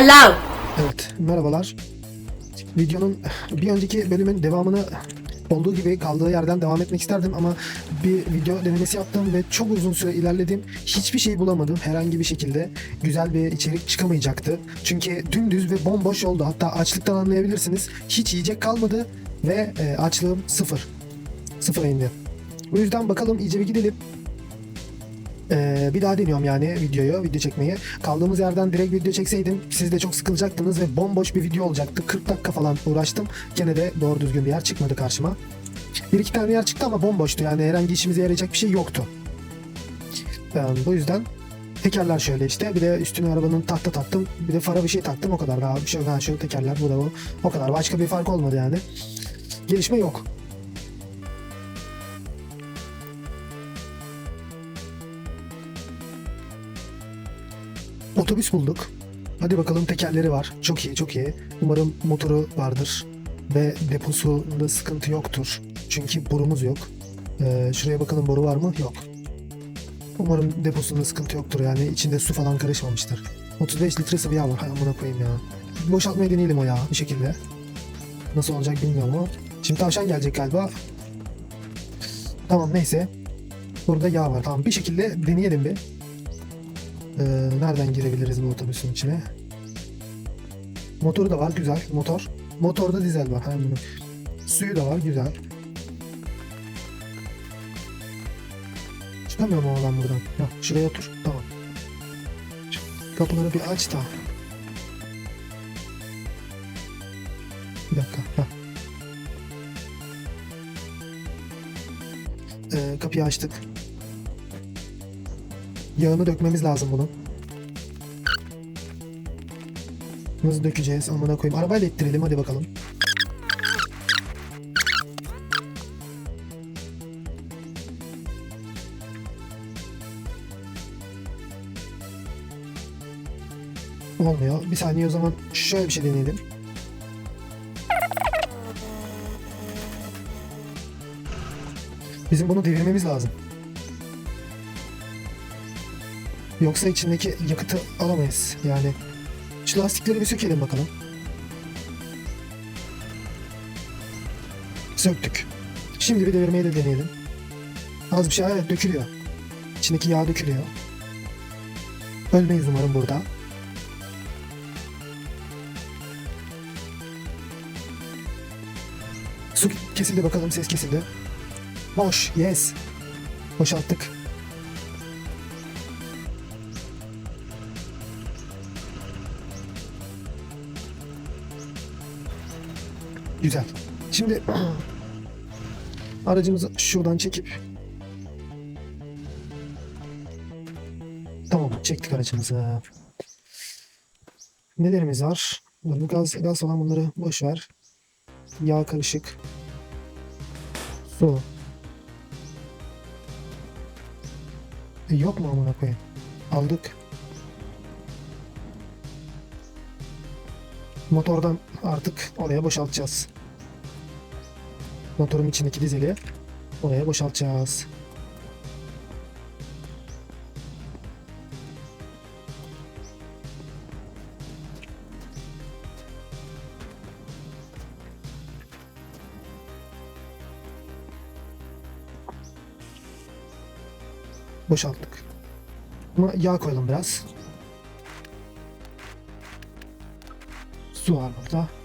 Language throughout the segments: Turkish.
Hello. Evet, merhabalar. Videonun bir önceki bölümün devamını olduğu gibi kaldığı yerden devam etmek isterdim ama bir video denemesi yaptım ve çok uzun süre ilerledim. Hiçbir şey bulamadım herhangi bir şekilde. Güzel bir içerik çıkamayacaktı. Çünkü dümdüz ve bomboş oldu. Hatta açlıktan anlayabilirsiniz. Hiç yiyecek kalmadı ve e, açlığım sıfır. Sıfıra indi. Bu yüzden bakalım iyice bir gidelim. Ee, bir daha deniyorum yani videoyu, video çekmeyi. Kaldığımız yerden direkt video çekseydim siz de çok sıkılacaktınız ve bomboş bir video olacaktı. 40 dakika falan uğraştım. Gene de doğru düzgün bir yer çıkmadı karşıma. Bir iki tane yer çıktı ama bomboştu yani herhangi işimize yarayacak bir şey yoktu. Yani bu yüzden tekerler şöyle işte. Bir de üstüne arabanın tahta taktım. Bir de fara bir şey taktım o kadar. Daha bir şey yok. Ha, şu tekerler bu da bu. O kadar. Başka bir fark olmadı yani. Gelişme yok. Otobüs bulduk. Hadi bakalım tekerleri var. Çok iyi, çok iyi. Umarım motoru vardır. Ve deposunda sıkıntı yoktur. Çünkü borumuz yok. Ee, şuraya bakalım boru var mı? Yok. Umarım deposunda sıkıntı yoktur yani. içinde su falan karışmamıştır. 35 litre sıvı yağ var. Hay amına koyayım ya. Boşaltmayı deneyelim o yağı bir şekilde. Nasıl olacak bilmiyorum ama. Şimdi tavşan gelecek galiba. Tamam neyse. Burada yağ var. Tamam bir şekilde deneyelim bir. Ee, nereden girebiliriz bu otobüsün içine? Motoru da var güzel motor. Motorda dizel var. Hem suyu da var güzel. Çıkamıyorum o adam buradan. Ya, şuraya otur. Tamam. Kapıları bir aç da. Bir dakika. Heh. Ee, kapıyı açtık. Yağını dökmemiz lazım bunun. Nasıl dökeceğiz amına koyayım. Arabayla ittirelim hadi bakalım. Olmuyor. Bir saniye o zaman şöyle bir şey deneyelim. Bizim bunu devirmemiz lazım. Yoksa içindeki yakıtı alamayız. Yani şu lastikleri bir sökelim bakalım. Söktük. Şimdi bir devirmeyi de deneyelim. Az bir şey evet dökülüyor. İçindeki yağ dökülüyor. Ölmeyiz umarım burada. Su kesildi bakalım ses kesildi. Boş yes. Boşalttık. Güzel. Şimdi aracımızı şuradan çekip Tamam çektik aracımızı. Nelerimiz var? Bu gaz, gaz olan bunları boş ver. Yağ karışık. Su. E, yok mu amına koyayım? Aldık. Motordan artık oraya boşaltacağız. Motorun içindeki dizeli oraya boşaltacağız. Boşalttık. Buna yağ koyalım biraz. Su var burada.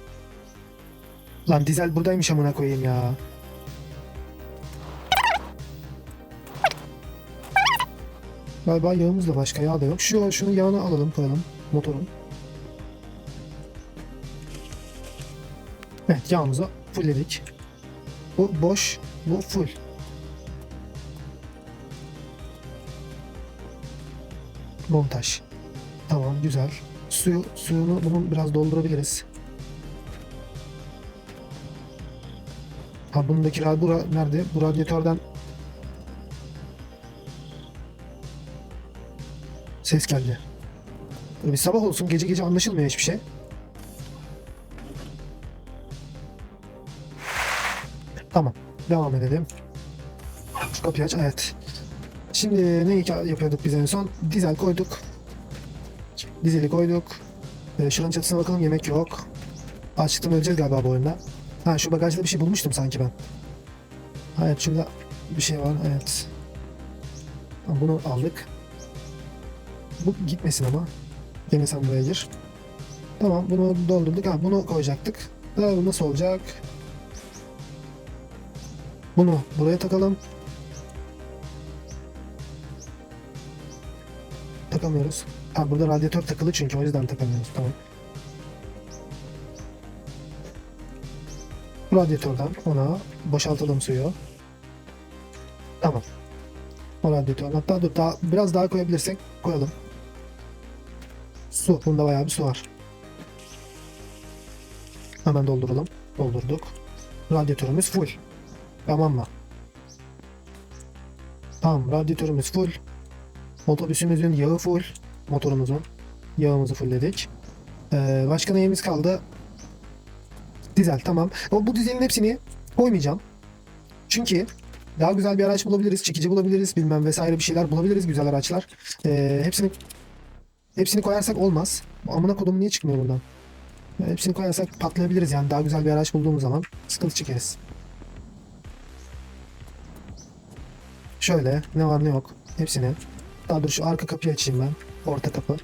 Lan dizel buradaymış amına koyayım ya. Galiba yağımız da başka yağ da yok. Şu şunun yağını alalım koyalım motorun. Evet yağımızı fullledik. Bu boş, bu full. Montaj. Tamam güzel. Suyu, suyunu bunun biraz doldurabiliriz. Ha bundaki ra- bu ra- nerede? Bu radyatörden ses geldi. Bir sabah olsun gece gece anlaşılmıyor hiçbir şey. Tamam. Devam edelim. Şu kapıyı aç. Evet. Şimdi ne yapıyorduk biz en son? Dizel koyduk. Dizeli koyduk. Ee, şuranın çatısına bakalım yemek yok. Açlıktan öleceğiz galiba bu oyunda. Ha şu bagajda bir şey bulmuştum sanki ben. Evet şurada bir şey var evet. Bunu aldık. Bu gitmesin ama. Gene sen buraya gir. Tamam bunu doldurduk. Ha bunu koyacaktık. Ha, bu nasıl olacak? Bunu buraya takalım. Takamıyoruz. Ha burada radyatör takılı çünkü o yüzden takamıyoruz. Tamam. Radyatörden ona boşaltalım suyu. Tamam. O radyatör. Hatta dur daha, biraz daha koyabilirsek koyalım. Su. Bunda bayağı bir su var. Hemen dolduralım. Doldurduk. Radyatörümüz full. Tamam mı? Tamam radyatörümüz full. Otobüsümüzün yağı full. Motorumuzun yağımızı fullledik. Ee, başka neyimiz kaldı? Dizel tamam. Ama bu dizelin hepsini koymayacağım. Çünkü daha güzel bir araç bulabiliriz, çekici bulabiliriz, bilmem vesaire bir şeyler bulabiliriz güzel araçlar. Ee, hepsini hepsini koyarsak olmaz. Amına kodumu niye çıkmıyor buradan? Ee, hepsini koyarsak patlayabiliriz yani daha güzel bir araç bulduğumuz zaman sıkıntı çekeriz. Şöyle ne var ne yok hepsini. Daha dur şu arka kapıyı açayım ben. Orta kapı.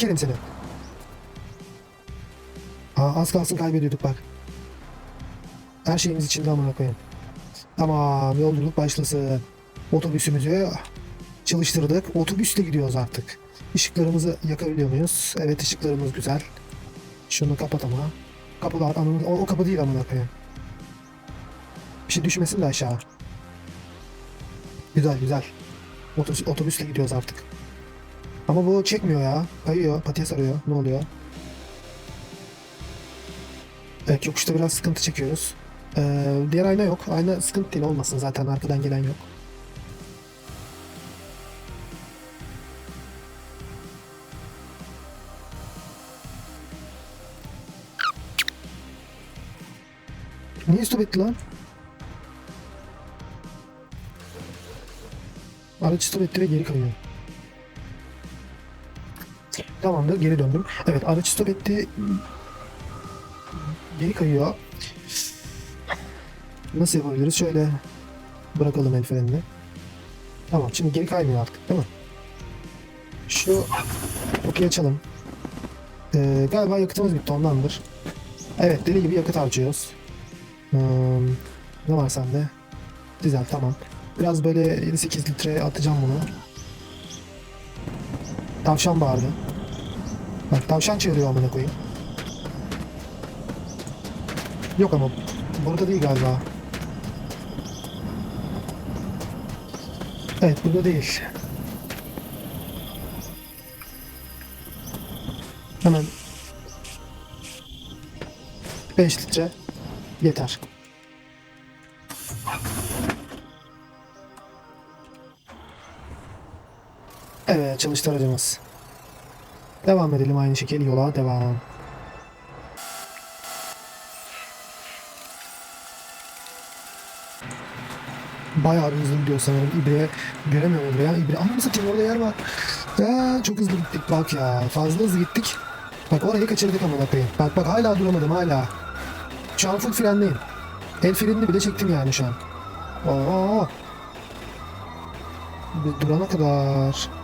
Sikerim seni. Aa, az kalsın kaybediyorduk bak. Her şeyimiz içinde amına koyayım. Tamam yolculuk başlasın. Otobüsümüzü çalıştırdık. Otobüsle gidiyoruz artık. Işıklarımızı yakabiliyor muyuz? Evet ışıklarımız güzel. Şunu kapat ama. Kapılar ananı... O, o kapı değil amına koyayım. Bir şey düşmesin de aşağı. Güzel güzel. Otobüs, otobüsle gidiyoruz artık. Ama bu çekmiyor ya. Kayıyor, patiye sarıyor. Ne oluyor? Evet yokuşta biraz sıkıntı çekiyoruz. Ee, diğer ayna yok. Ayna sıkıntı değil olmasın zaten arkadan gelen yok. Niye stop etti lan? Araç stop etti ve geri kayıyor. Tamamdır geri döndüm. Evet araç stop etti. Geri kayıyor. Nasıl yapabiliriz? Şöyle bırakalım el frenini. Tamam şimdi geri kaymıyor artık değil mi? Şu okey açalım. Ee, galiba yakıtımız bitti ondandır. Evet deli gibi yakıt harcıyoruz. Hmm, ne var sende? Dizel tamam. Biraz böyle 7-8 litre atacağım bunu. Tavşan bağırdı. Bak tavşan çığırıyor amına koyayım. Yok ama burada değil galiba. Evet burada değil. Hemen 5 litre yeter. Evet çalıştı aracımız. Devam edelim aynı şekilde yola devam. Bayağı bir hızlı gidiyor sanırım. İbre göremiyorum İbre ya. İbre ama satayım orada yer var. Ya, çok hızlı gittik bak ya. Fazla hızlı gittik. Bak orayı kaçırdık ama koyayım. Bak bak hala duramadım hala. Şu an full frendeyim. El frenini bile çektim yani şu an. Oo. Bir durana kadar.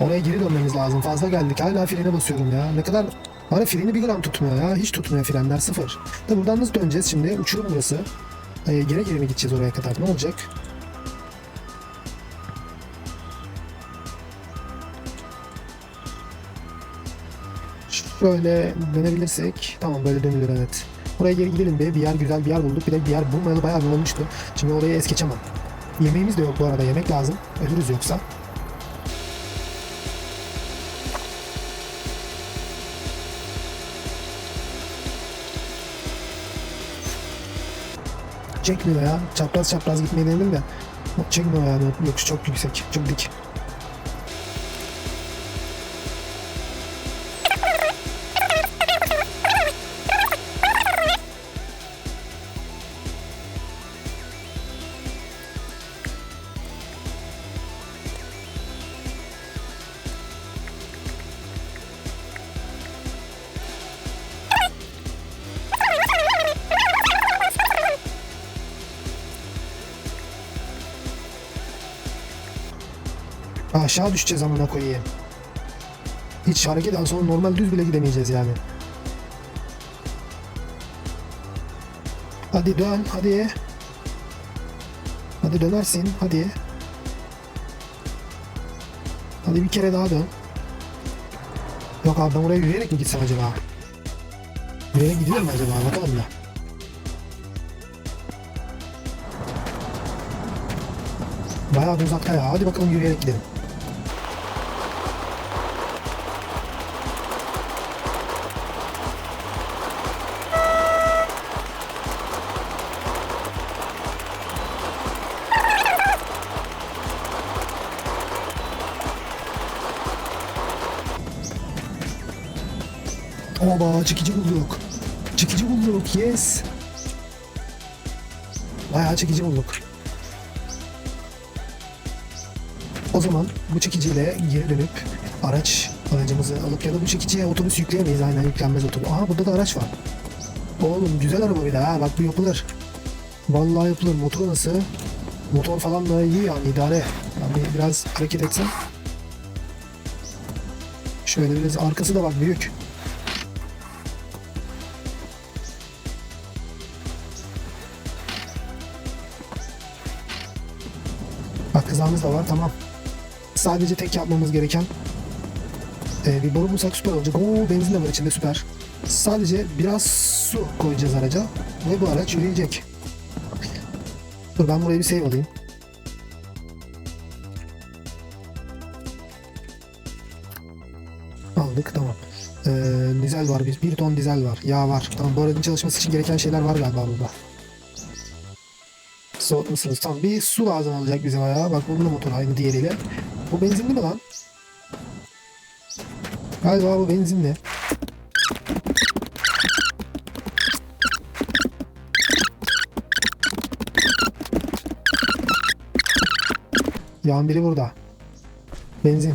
Oraya geri dönmemiz lazım. Fazla geldik. Hala frene basıyorum ya. Ne kadar... Bana freni bir gram tutmuyor ya. Hiç tutmuyor frenler sıfır. Da buradan nasıl döneceğiz şimdi? Uçurum burası. Ee, geri geri mi gideceğiz oraya kadar? Ne olacak? Şöyle dönebilirsek. Tamam böyle dönülür evet. Oraya geri gidelim be. Bir yer güzel bir yer bulduk. Bir de bir yer bulmayalı bayağı bir olmuştu. Şimdi oraya es geçemem. Yemeğimiz de yok bu arada. Yemek lazım. Ölürüz yoksa. Çekmiyor ya. Çapraz çapraz gitmeyi denedim de. Çekmiyor yani. Yokuş çok yüksek. Çok dik. Aşağı düşeceğiz amına koyayım. Hiç hareketten sonra normal düz bile gidemeyeceğiz yani. Hadi dön, hadi. Hadi dönersin, hadi. Hadi bir kere daha dön. Yok abi ben oraya yürüyerek mi gitsem acaba? Yürüyerek gidiyor mu acaba? Bakalım da. Bayağı da uzakta ya. Hadi bakalım yürüyerek gidelim. Oba çekici bulduk. Çekici bulduk. Yes. Bayağı çekici bulduk. O zaman bu çekiciyle geri dönüp araç aracımızı alıp ya da bu çekiciye otobüs yükleyemeyiz aynen yüklenmez otobüs. Aha burada da araç var. Oğlum güzel araba bir de bak bu yapılır. Vallahi yapılır. Motor nasıl? Motor falan da iyi yani idare. Yani biraz hareket etsem. Şöyle biraz arkası da bak büyük. Bak kızağımız da var tamam. Sadece tek yapmamız gereken e, bir boru bulsak süper olacak. Oo benzin de var içinde süper. Sadece biraz su koyacağız araca ve bu araç yürüyecek. Dur ben buraya bir save alayım. Aldık tamam. Ee, dizel var bir, bir ton dizel var. Yağ var. Tamam bu aracın çalışması için gereken şeyler var galiba burada. Soğutmuşsunuz. Tamam bir su lazım olacak bize bayağı. Bak bunun da motoru aynı diğeriyle. Bu benzinli mi lan? Galiba bu benzinli. Yağın biri burada. Benzin.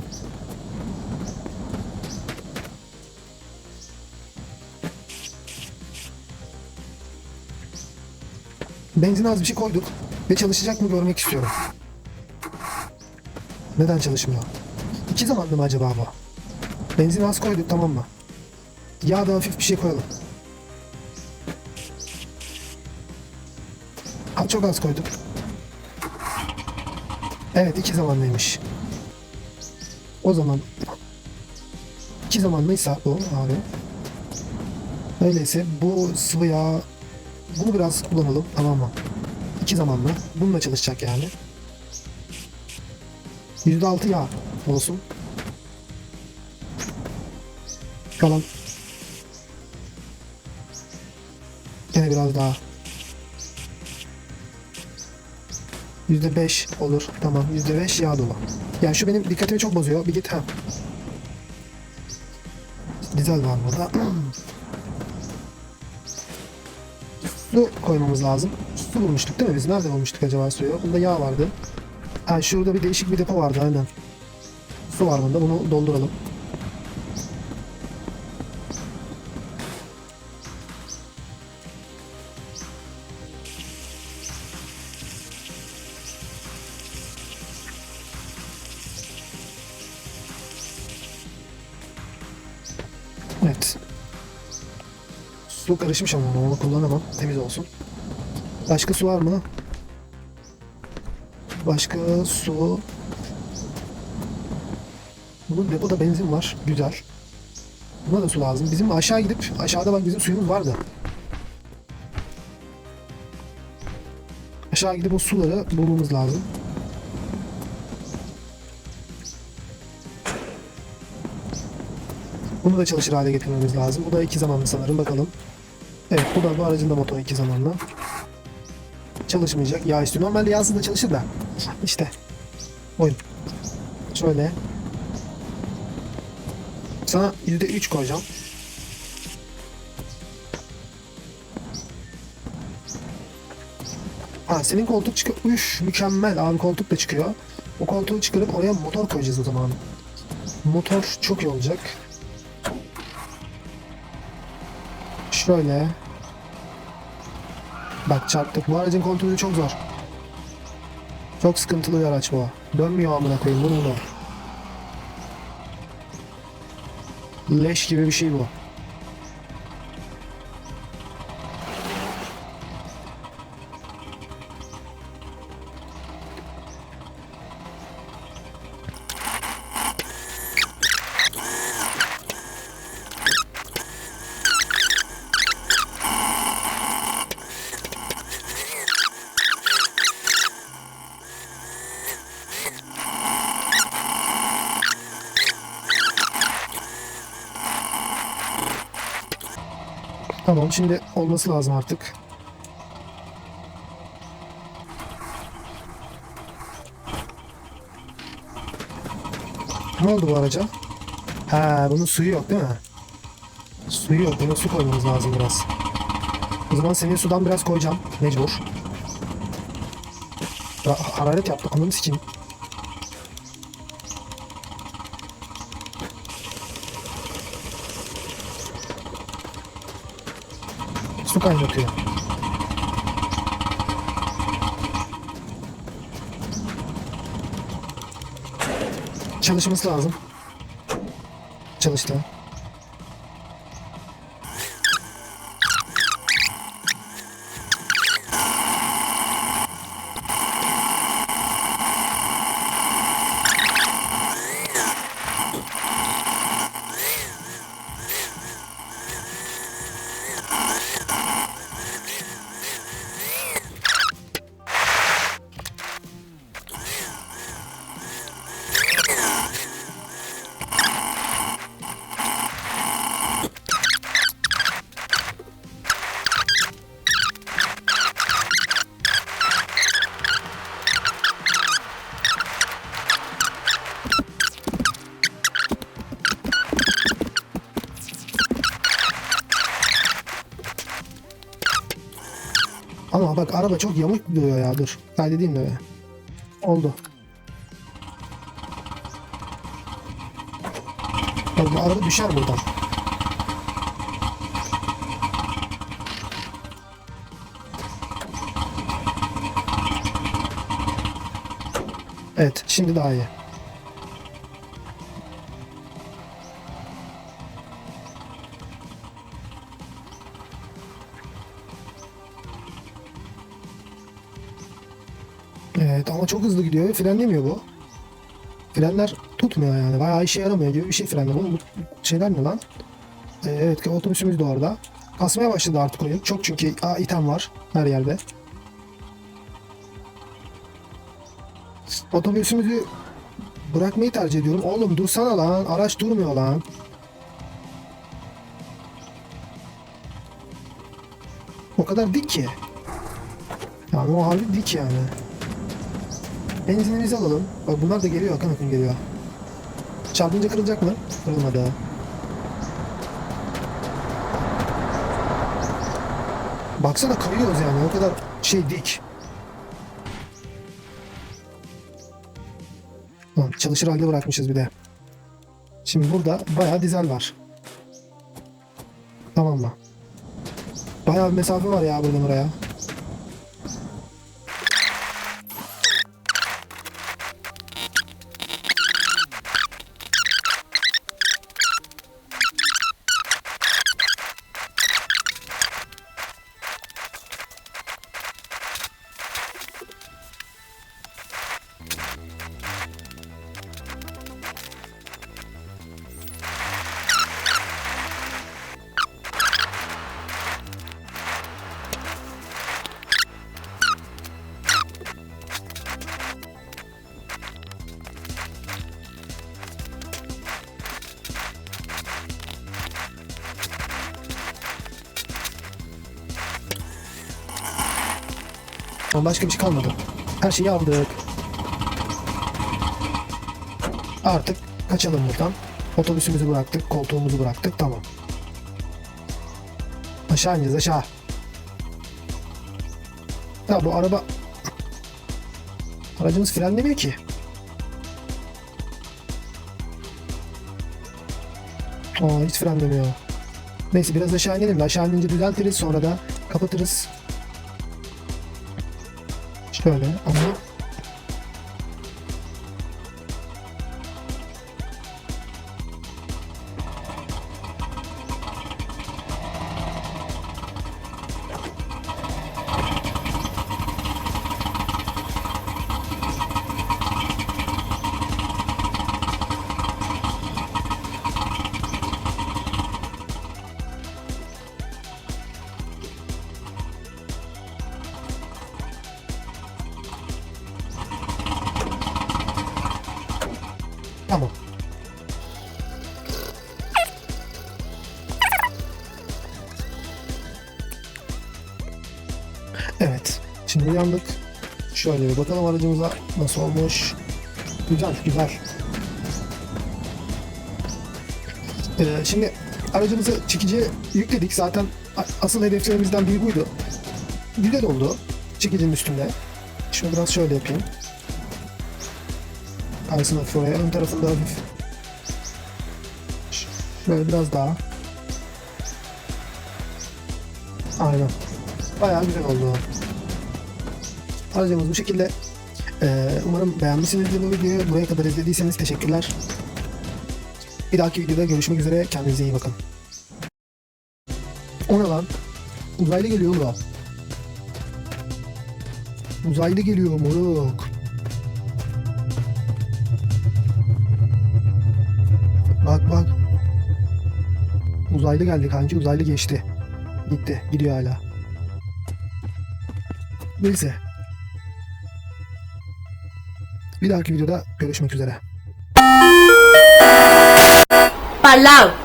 Benzin az bir şey koyduk ve çalışacak mı görmek istiyorum. Neden çalışmıyor? İki zamanlı mı acaba bu? Benzin az koyduk tamam mı? Yağ da hafif bir şey koyalım. Ha, çok az koyduk. Evet iki zamanlıymış. O zaman iki zamanlıysa bu abi. Öyleyse bu sıvı yağ bunu biraz kullanalım tamam mı? İki zamanlı. Bununla çalışacak yani. %6 yağ olsun. Kalan Gene biraz daha. %5 olur. Tamam. %5 yağ dolu. Yani şu benim dikkatimi çok bozuyor. Bir git ha. Dizel var burada. Su koymamız lazım. Su bulmuştuk değil mi biz? Nerede bulmuştuk acaba suyu? Bunda yağ vardı. Ha şurada bir değişik bir depo vardı aynen. Su var bunda. Bunu dolduralım. Evet. Su karışmış ama onu kullanamam. Temiz olsun. Başka su var mı? Başka su. Bunun depoda benzin var. Güzel. Buna da su lazım. Bizim aşağı gidip aşağıda bak bizim suyumuz vardı. Aşağı gidip o suları bulmamız lazım. Bunu da çalışır hale getirmemiz lazım. Bu da iki zamanlı sanırım bakalım. Evet bu da bu aracın da motoru iki zamanlı. Çalışmayacak. Yağ üstü. Normalde yağsız da çalışır da. İşte. Oyun. Şöyle. Sana %3 koyacağım. Ha senin koltuk çıkıyor. Üf mükemmel abi koltuk da çıkıyor. O koltuğu çıkarıp oraya motor koyacağız o zaman. Motor çok iyi olacak. Şöyle. Bak çarptık. Bu aracın kontrolü çok zor. Çok sıkıntılı bir araç bu. Dönmüyor amına koyayım bunu. Leş gibi bir şey bu. Tamam şimdi olması lazım artık. Ne oldu bu araca? Ha bunun suyu yok değil mi? Suyu yok. Buna su koymamız lazım biraz. O zaman senin sudan biraz koyacağım. Mecbur. Hararet yaptı. Ananı sikeyim. Kaynatıyor. Çalışması lazım. Çalıştı. Bak araba çok yamuk duruyor ya dur. Kaydedeyim de. Oldu. Bak bu araba düşer buradan. Evet şimdi daha iyi. Evet ama çok hızlı gidiyor frenlemiyor bu. Frenler tutmuyor yani. Bayağı işe yaramıyor gibi bir şey frenler. Oğlum bu şeyler ne lan? Ee, evet otobüsümüz de orada. Kasmaya başladı artık oyun. Çok çünkü aa, item var her yerde. Otobüsümüzü bırakmayı tercih ediyorum. Oğlum dursana lan. Araç durmuyor lan. O kadar dik ki. Yani o harbi dik yani. Benzinimizi alalım. Bak bunlar da geliyor akın akın geliyor. Çarpınca kırılacak mı? Kırılmadı. Baksana kayıyoruz yani o kadar şey dik. Çalışır halde bırakmışız bir de. Şimdi burada bayağı dizel var. Tamam mı? Bayağı bir mesafe var ya buradan oraya. Başka bir şey kalmadı. Her şeyi aldık. Artık kaçalım buradan. Otobüsümüzü bıraktık, koltuğumuzu bıraktık. Tamam. Aşağı ineceğiz aşağı. Ya bu araba... Aracımız frenlemiyor ki. Aa hiç frenlemiyor. Neyse biraz aşağı inelim aşağı inince düzeltiriz sonra da kapatırız. Şöyle ama tamam. Evet. Şimdi uyandık. Şöyle bir bakalım aracımıza nasıl olmuş. Güzel, güzel. Ee, şimdi aracımızı çekici yükledik. Zaten asıl hedeflerimizden biri buydu. Güzel oldu. Çekicinin üstünde. Şunu biraz şöyle yapayım. Kaysın hafif oraya. Ön tarafında hafif. Şöyle biraz daha. Aynen. Bayağı güzel oldu. Aracımız bu şekilde. Ee, umarım beğenmişsinizdir bu videoyu. Buraya kadar izlediyseniz teşekkürler. Bir dahaki videoda görüşmek üzere. Kendinize iyi bakın. O ne lan? Uzaylı geliyor mu? Uzaylı geliyor moruk. Uzaylı geldi kanki. Uzaylı geçti. Gitti. Gidiyor hala. Neyse. Bir dahaki videoda görüşmek üzere. Palau.